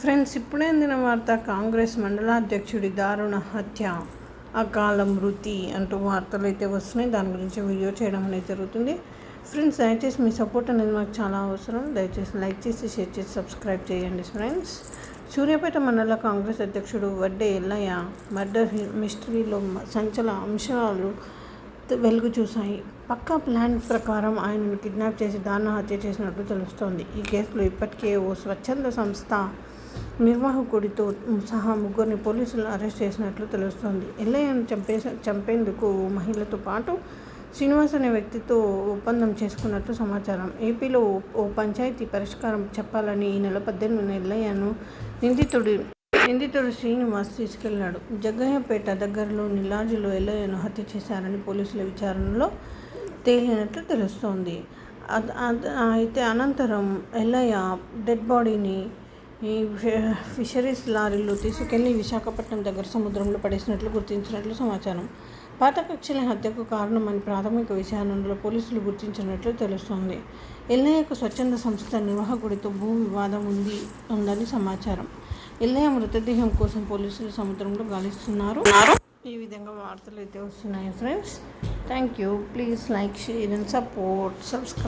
Friends ఇప్పుడే అందిన వార్త కాంగ్రెస్ మండలాధ్యక్షుడి దారుణ హత్య. అకాల మృతి అంటూ వార్తలు అయితే వస్తున్నాయి. దాని గురించి వీడియో చేయడం అనేది జరుగుతుంది. ఫ్రెండ్స్ దయచేసి మీ సపోర్ట్ అనేది మాకు చాలా అవసరం. దయచేసి లైక్ చేసి షేర్ చేసి సబ్స్క్రైబ్ చేయండి ఫ్రెండ్స్. సూర్యాపేట మండల కాంగ్రెస్ అధ్యక్షుడు వడ్డే ఎల్లయ్య మర్డర్ మిస్టరీలో సంచల అంశాలు వెలుగు చూశాయి. పక్కా ప్లాన్ ప్రకారం ఆయనను కిడ్నాప్ చేసి దారుణ హత్య చేసినట్లు తెలుస్తోంది. ఈ కేసులో ఇప్పటికే ఓ స్వచ్ఛంద సంస్థ నిర్వాహకుడితో సహా ముగ్గురిని పోలీసులు అరెస్ట్ చేసినట్లు తెలుస్తోంది. ఎల్లయ్యను చంపే చంపేందుకు మహిళతో పాటు శ్రీనివాస్ అనే వ్యక్తితో ఒప్పందం చేసుకున్నట్లు సమాచారం. ఏపీలో ఓ పంచాయతీ పరిష్కారం చెప్పాలని ఈ నెల పద్దెనిమిది ఎల్లయ్యను నిందితుడి నిందితుడు శ్రీనివాస్ తీసుకెళ్ళాడు. జగ్గయ్యపేట దగ్గరలో నిలాజులో ఎల్లయ్యను హత్య చేశారని పోలీసుల విచారణలో తేలినట్లు తెలుస్తోంది. అయితే అనంతరం ఎల్లయ్య డెడ్ బాడీని ఈ ఫి- ఫిషరీస్ లారీలు తీసుకెళ్ళి విశాఖపట్నం దగ్గర సముద్రంలో పడేసినట్లు గుర్తించినట్లు సమాచారం. పాత కక్షల హత్యకు కారణమని ప్రాథమిక విచారణలో పోలీసులు గుర్తించినట్లు తెలుస్తోంది. ఎల్లయ్యకు స్వచ్ఛంద సంస్థ నిర్వాహకుడితో భూ వివాదం ఉంది ఉందని సమాచారం. ఎల్లయ్య మృతదేహం కోసం పోలీసులు సముద్రంలో గాలిస్తున్నారు. ఈ విధంగా వార్తలు అయితే వస్తున్నాయి friends. Thank you. Please like share and support. Subscribe